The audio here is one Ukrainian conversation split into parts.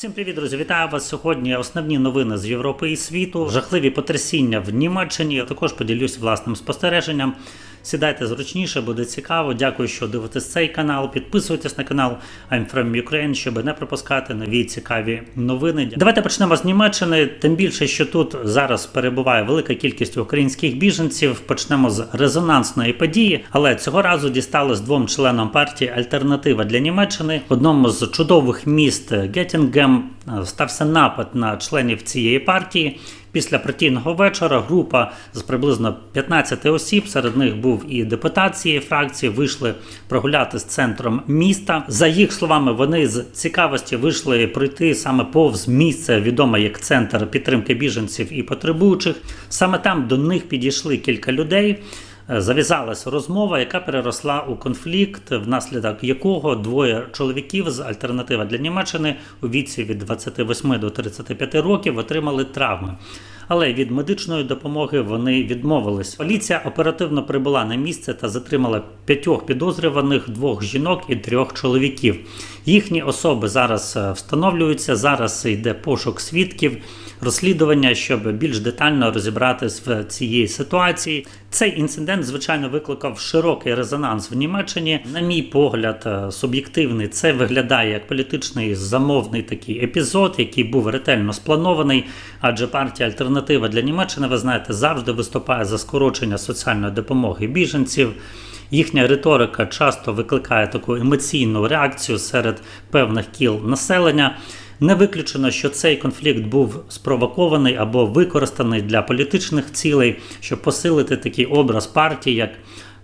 Всім привіт, друзі! Вітаю вас сьогодні. Основні новини з Європи і світу, жахливі потрясіння в Німеччині. Я Також поділюсь власним спостереженням. Сідайте зручніше, буде цікаво. Дякую, що дивитесь цей канал. Підписуйтесь на канал I'm from Ukraine, щоб не пропускати нові цікаві новини. Давайте почнемо з Німеччини. Тим більше, що тут зараз перебуває велика кількість українських біженців. Почнемо з резонансної події, але цього разу дісталось двом членам партії Альтернатива для Німеччини. Одному з чудових міст Геттінгем стався напад на членів цієї партії. Після партійного вечора група з приблизно 15 осіб, серед них був і депутат цієї фракції, вийшли прогуляти з центром міста. За їх словами, вони з цікавості вийшли пройти саме повз місце, відоме як центр підтримки біженців і потребуючих. Саме там до них підійшли кілька людей. Е, Зав'язалася розмова, яка переросла у конфлікт, внаслідок якого двоє чоловіків з альтернатива для Німеччини у віці від 28 до 35 років отримали травми. Але від медичної допомоги вони відмовились. Поліція оперативно прибула на місце та затримала п'ятьох підозрюваних, двох жінок і трьох чоловіків. Їхні особи зараз е, встановлюються. Зараз йде пошук свідків, розслідування, щоб більш детально розібратись в цієї ситуації. Цей інцидент, звичайно, викликав широкий резонанс в Німеччині. На мій погляд, е, суб'єктивний, це виглядає як політичний замовний такий епізод, який був ретельно спланований. Адже партія Альтернатива для Німеччини, ви знаєте, завжди виступає за скорочення соціальної допомоги біженців. Їхня риторика часто викликає таку емоційну реакцію серед певних кіл населення. Не виключено, що цей конфлікт був спровокований або використаний для політичних цілей, щоб посилити такий образ партії як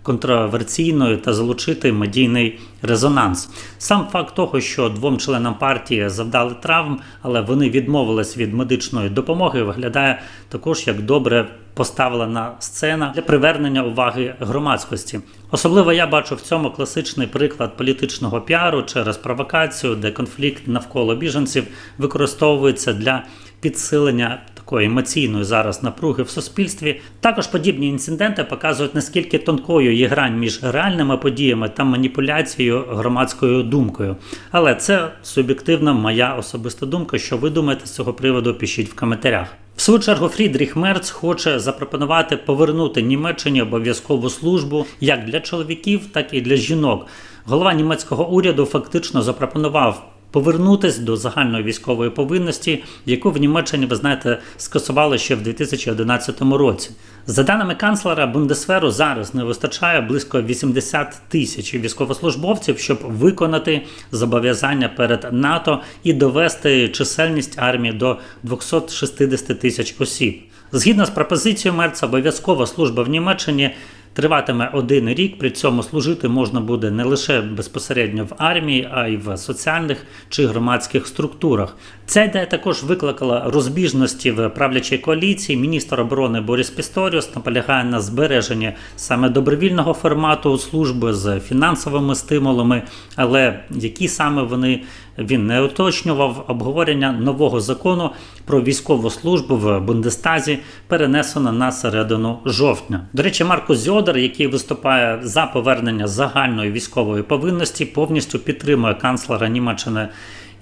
контроверсійною та залучити медійний резонанс. Сам факт того, що двом членам партії завдали травм, але вони відмовились від медичної допомоги, виглядає також як добре поставлена сцена для привернення уваги громадськості. Особливо я бачу в цьому класичний приклад політичного піару через провокацію, де конфлікт навколо біженців використовується для підсилення такої емоційної зараз напруги в суспільстві. Також подібні інциденти показують наскільки тонкою є грань між реальними подіями та маніпуляцією громадською думкою. Але це суб'єктивна моя особиста думка. Що ви думаєте з цього приводу? Пишіть в коментарях. В свою чергу Фрідріх Мерц хоче запропонувати повернути Німеччині обов'язкову службу як для чоловіків, так і для жінок. Голова німецького уряду фактично запропонував повернутись до загальної військової повинності, яку в Німеччині, ви знаєте, скасували ще в 2011 році. За даними канцлера Бундесверу, зараз не вистачає близько 80 тисяч військовослужбовців, щоб виконати зобов'язання перед НАТО і довести чисельність армії до 260 тисяч осіб. Згідно з пропозицією Мерца, обов'язкова служба в Німеччині триватиме один рік. При цьому служити можна буде не лише безпосередньо в армії, а й в соціальних чи громадських структурах. Ця ідея також викликала розбіжності в правлячій коаліції. Міністр оборони Борис Пісторіус наполягає на збереженні саме добровільного формату служби з фінансовими стимулами, але які саме вони він не уточнював обговорення нового закону про військову службу в Бундестазі перенесено на середину жовтня. До речі, Марко Зьодер, який виступає за повернення загальної військової повинності, повністю підтримує канцлера Німеччини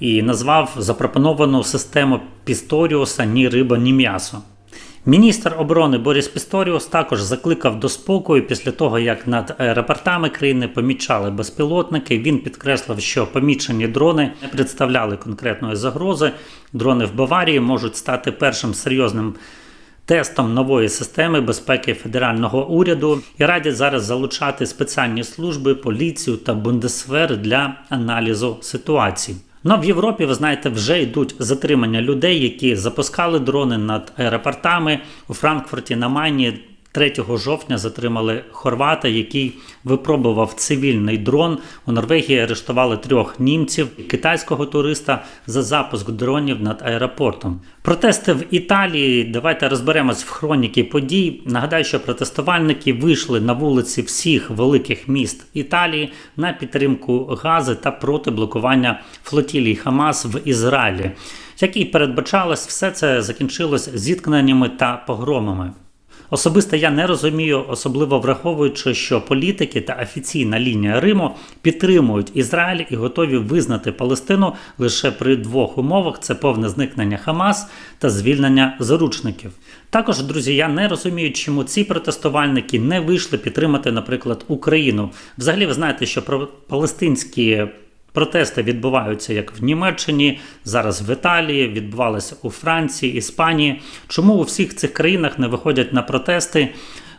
і назвав запропоновану систему Пісторіуса ні риба, ні м'ясо. Міністр оборони Борис Пісторіус також закликав до спокою після того, як над аеропортами країни помічали безпілотники. Він підкреслив, що помічені дрони не представляли конкретної загрози. Дрони в Баварії можуть стати першим серйозним. Тестом нової системи безпеки федерального уряду і радять зараз залучати спеціальні служби, поліцію та бундесвер для аналізу ситуації. Ну в Європі, ви знаєте, вже йдуть затримання людей, які запускали дрони над аеропортами у Франкфурті на Майні. 3 жовтня затримали хорвата, який випробував цивільний дрон. У Норвегії арештували трьох німців, китайського туриста за запуск дронів над аеропортом. Протести в Італії. Давайте розберемось в хроніки подій. Нагадаю, що протестувальники вийшли на вулиці всіх великих міст Італії на підтримку Гази та проти блокування флотілії Хамас в Ізраїлі. Як і передбачалось, все це закінчилось зіткненнями та погромами. Особисто я не розумію, особливо враховуючи, що політики та офіційна лінія Риму підтримують Ізраїль і готові визнати Палестину лише при двох умовах: це повне зникнення Хамас та звільнення заручників. Також, друзі, я не розумію, чому ці протестувальники не вийшли підтримати, наприклад, Україну. Взагалі, ви знаєте, що палестинські Протести відбуваються як в Німеччині, зараз в Італії, відбувалися у Франції, Іспанії. Чому у всіх цих країнах не виходять на протести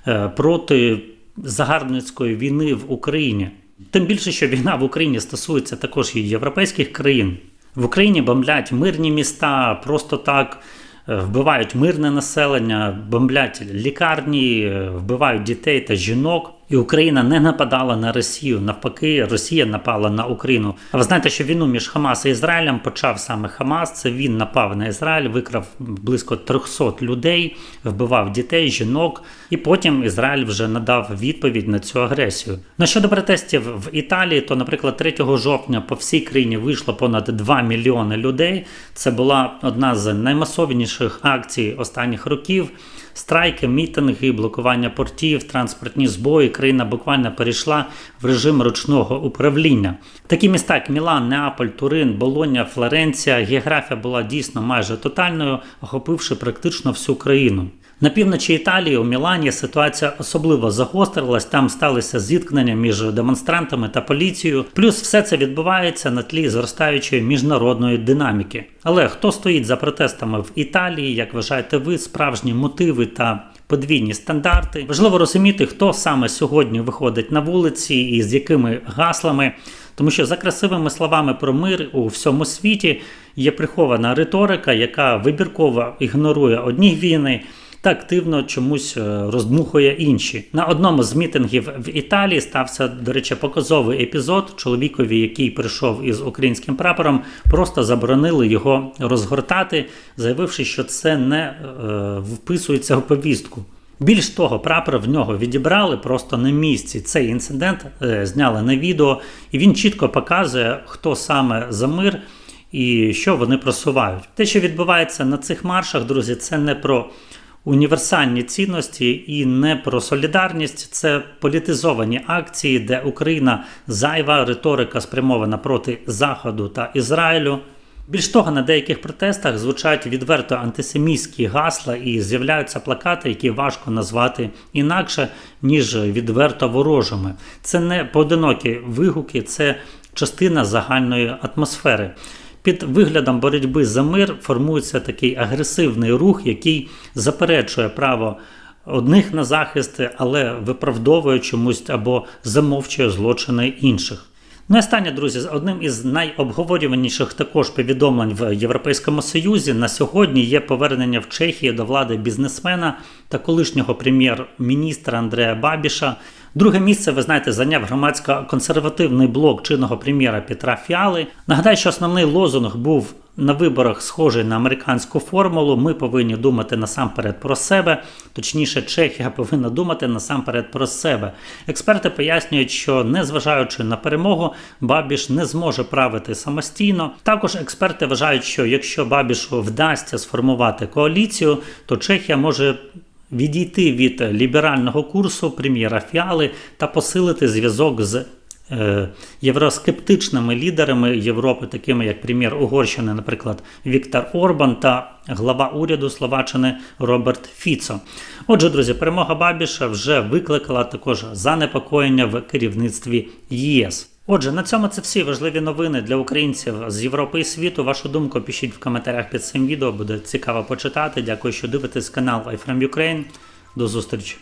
е, проти загарбницької війни в Україні? Тим більше, що війна в Україні стосується також і європейських країн. В Україні бомблять мирні міста просто так. е, Вбивають мирне населення, бомблять лікарні, е, вбивають дітей та жінок. І Україна не нападала на Росію. Навпаки, Росія напала на Україну. А ви знаєте, що війну між Хамас і Ізраїлем почав саме Хамас. Це він напав на Ізраїль, викрав близько 300 людей, вбивав дітей, жінок. І потім Ізраїль вже надав відповідь на цю агресію. Ну щодо протестів в Італії, то, наприклад, 3 жовтня по всій країні вийшло понад 2 мільйони людей. Це була одна з наймасовніших акцій останніх років. Страйки, мітинги, блокування портів, транспортні збої. Країна буквально перейшла в режим ручного управління. Такі міста, як Мілан, Неаполь, Турин, Болоння, Флоренція, географія була дійсно майже тотальною, охопивши практично всю країну. На півночі Італії у Мілані ситуація особливо загострилась. Там сталися зіткнення між демонстрантами та поліцією. Плюс все це відбувається на тлі зростаючої міжнародної динаміки. Але хто стоїть за протестами в Італії? Як вважаєте ви справжні мотиви та подвійні стандарти? Важливо розуміти, хто саме сьогодні виходить на вулиці і з якими гаслами. Тому що за красивими словами про мир у всьому світі є прихована риторика, яка вибірково ігнорує одні війни та активно чомусь е, роздмухує інші. На одному з мітингів в Італії стався, до речі, показовий епізод. Чоловікові, який прийшов із українським прапором, просто заборонили його розгортати, заявивши, що це не е, вписується в повістку. Більш того, прапор в нього відібрали просто на місці. Цей інцидент е, зняли на відео, і він чітко показує, хто саме за мир і що вони просувають. Те, що відбувається на цих маршах, друзі, це не про універсальні цінності і не про солідарність. Це політизовані акції, де Україна зайва риторика спрямована проти Заходу та Ізраїлю. Більш того, на деяких протестах звучать відверто антисемітські гасла і з'являються плакати, які важко назвати інакше, ніж відверто ворожими. Це не поодинокі вигуки, це частина загальної атмосфери. Під виглядом боротьби за мир формується такий агресивний рух, який заперечує право одних на захист, але виправдовує чомусь або замовчує злочини інших. Ну і останнє, друзі, одним із найобговорюваніших також повідомлень в Європейському Союзі на сьогодні є повернення в Чехії до влади бізнесмена та колишнього прем'єр-міністра Андрея Бабіша. Друге місце, ви знаєте, зайняв громадсько-консервативний блок чинного прем'єра Петра Фіали. Нагадаю, що основний лозунг був на виборах схожий на американську формулу. Ми повинні думати насамперед про себе. Точніше, Чехія повинна думати насамперед про себе. Експерти пояснюють, що незважаючи на перемогу, Бабіш не зможе правити самостійно. Також експерти вважають, що якщо Бабішу вдасться сформувати коаліцію, то Чехія може. Відійти від ліберального курсу прем'єра Фіали та посилити зв'язок з е, євроскептичними лідерами Європи, такими як прем'єр Угорщини, наприклад, Віктор Орбан та глава уряду Словаччини Роберт Фіцо. Отже, друзі, перемога Бабіша вже викликала також занепокоєння в керівництві ЄС. Отже, на цьому це всі важливі новини для українців з Європи і світу. Вашу думку пишіть в коментарях під цим відео, буде цікаво почитати. Дякую, що дивитесь канал iFrame Ukraine. До зустрічі.